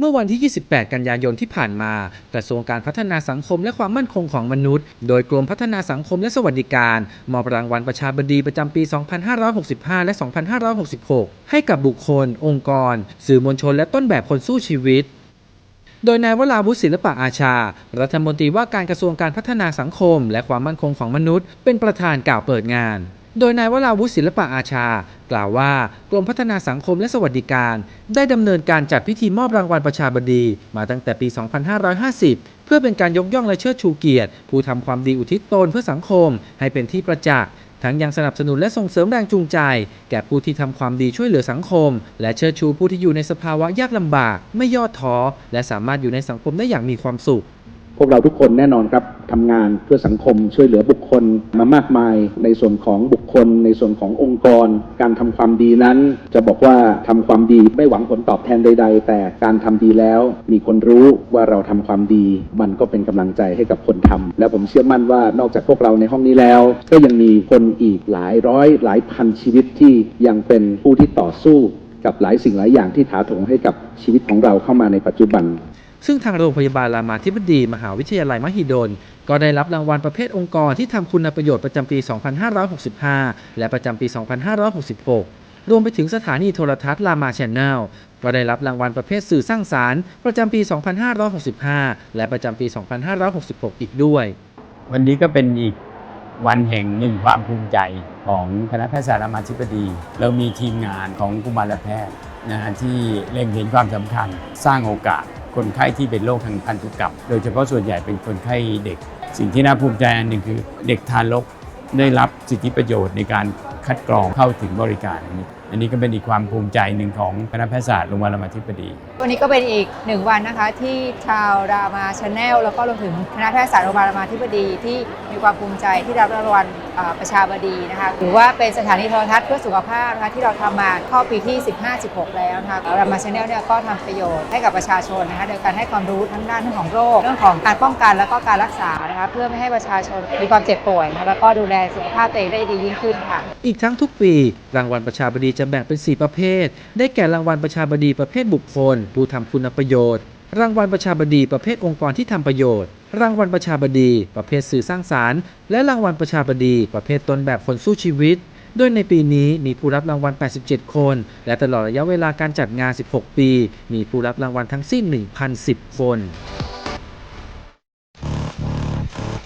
เมื่อวันที่ 28 กันยายนที่ผ่านมา กระทรวงการพัฒนาสังคมและความมั่นคงของมนุษย์ โดยกรมพัฒนาสังคมและสวัสดิการ มอบรางวัลประชาบดีประจำปี 2565 และ 2566 ให้กับบุคคล องค์กร สื่อมวลชน และต้นแบบคนสู้ชีวิตโดยนายวราวุฒิศิลปะอาชา รัฐมนตรีว่าการกระทรวงการพัฒนาสังคม และความมั่นคงของมนุษย์ เป็นประธานกล่าวเปิดงาน โดยนายวราวุฒิศิลปะอาชา กล่าวว่ากรมพัฒนาสังคมและสวัสดิการ ได้ดำเนินการจัดพิธีมอบรางวัลประชาบดี มาตั้งแต่ปี 2550 เพื่อเป็นการยกย่องและเชิดชูเกียรติ ผู้ทำความดีอุทิศตนเพื่อสังคม ให้เป็นที่ประจักษ์ทั้งยังสนับสนุนและส่งเสริมแรงจูงใจ แก่ผู้ที่ทำความดีช่วยเหลือสังคม และเชิดชูผู้ที่อยู่ในสภาวะยากลำบาก ไม่ย่อท้อและสามารถอยู่ในสังคมได้อย่างมีความสุข พวกเราทุกคนแน่นอนครับทำงานเพื่อสังคมช่วยเหลือบุคคลมามากมาย ในส่วนของบุคคล ในส่วนขององค์กร การทำความดีนั้น จะบอกว่าทำความดีไม่หวังผลตอบแทนใด ๆ แต่การทำดีแล้วมีคนรู้ว่าเราทำความดี มันก็เป็นกำลังใจให้กับคนทำและผมเชื่อมั่นว่านอกจากพวกเราในห้องนี้แล้ว ก็ยังมีคนอีกหลายร้อยหลายพันชีวิตที่ยังเป็นผู้ที่ต่อสู้กับหลายสิ่งหลายอย่างที่ถาโถมให้กับชีวิตของเราเข้ามาในปัจจุบัน ซึ่งทางโรงพยาบาลรามาธิบดีมหาวิทยาลัยมหิดล ก็ได้รับรางวัลประเภทองค์กรที่ทำคุณประโยชน์ประจำปี 2565 และประจำปี 2566 รวมไปถึงสถานีโทรทัศน์รามาชแนลก็ได้รับรางวัลประเภทสื่อสร้างสารรค์ประจำปี 2565 และประจำปี 2566 อีกด้วย วันนี้ก็เป็นอีกวันแห่งหนึ่งความภูมิใจของคณะแพทยศาสตร์รามาธิบดี เรามีทีมงานของกุมารแพทย์นะฮะที่เล็งเห็นความสำคัญสร้างโอกาส คนไข้ที่เป็นโรคทางพันธุกรรม โดยเฉพาะส่วนใหญ่เป็นคนไข้เด็ก สิ่งที่น่าภูมิใจอันหนึ่งคือเด็กทารกได้รับสิทธิประโยชน์ในการคัดกรองเข้าถึงบริการนี้ อันนี้ก็เป็นอีกความภูมิใจหนึ่งของคณะแพทยศาสตร์โรงพยาบาลรามาธิบดี วันนี้ก็เป็นอีกหนึ่งวันนะคะที่ชาวรามาชาแนลแล้วก็รวมถึงคณะแพทยศาสตร์โรงพยาบาลรามาธิบดีที่มีความภูมิใจที่ได้รับรางวัลเอ่อประชาบดีนะคะถือว่าเป็นสถานีโทรทัศน์เพื่อสุขภาพนะคะที่เราทำมาเข้าปีที่ 15-16 แล้วนะคะรามาชาแนลเนี่ยก็ทำประโยชน์ให้กับประชาชนนะคะโดยการให้ความรู้ทั้งด้านเรื่องของโรคเรื่องของการป้องกันแล้วก็การรักษานะคะเพื่อไม่ให้ประชาชนมีความเจ็บป่วยนะคะแล้วก็ดูแลสุขภาพตัวเองได้ดียิ่งขึ้นค่ะ อีกทั้งทุกปีรางวัลประชาบดีจะแบ่งเป็น 4 ประเภท ได้แก่รางวัลประชาบดีประเภทบุคคล ผู้ทำคุณประโยชน์ รางวัลประชาบดีประเภทองค์กรที่ทำประโยชน์ รางวัลประชาบดีประเภทสื่อสร้างสารรค์ และรางวัลประชาบดีประเภทตนแบบคนสู้ชีวิตโดยในปีนี้มีผู้รับรางวัล 87 คน และตลอดระยะเวลาการจัดงาน 16 ปี มีผู้รับรางวัลทั้งสิ้น 1,010 คน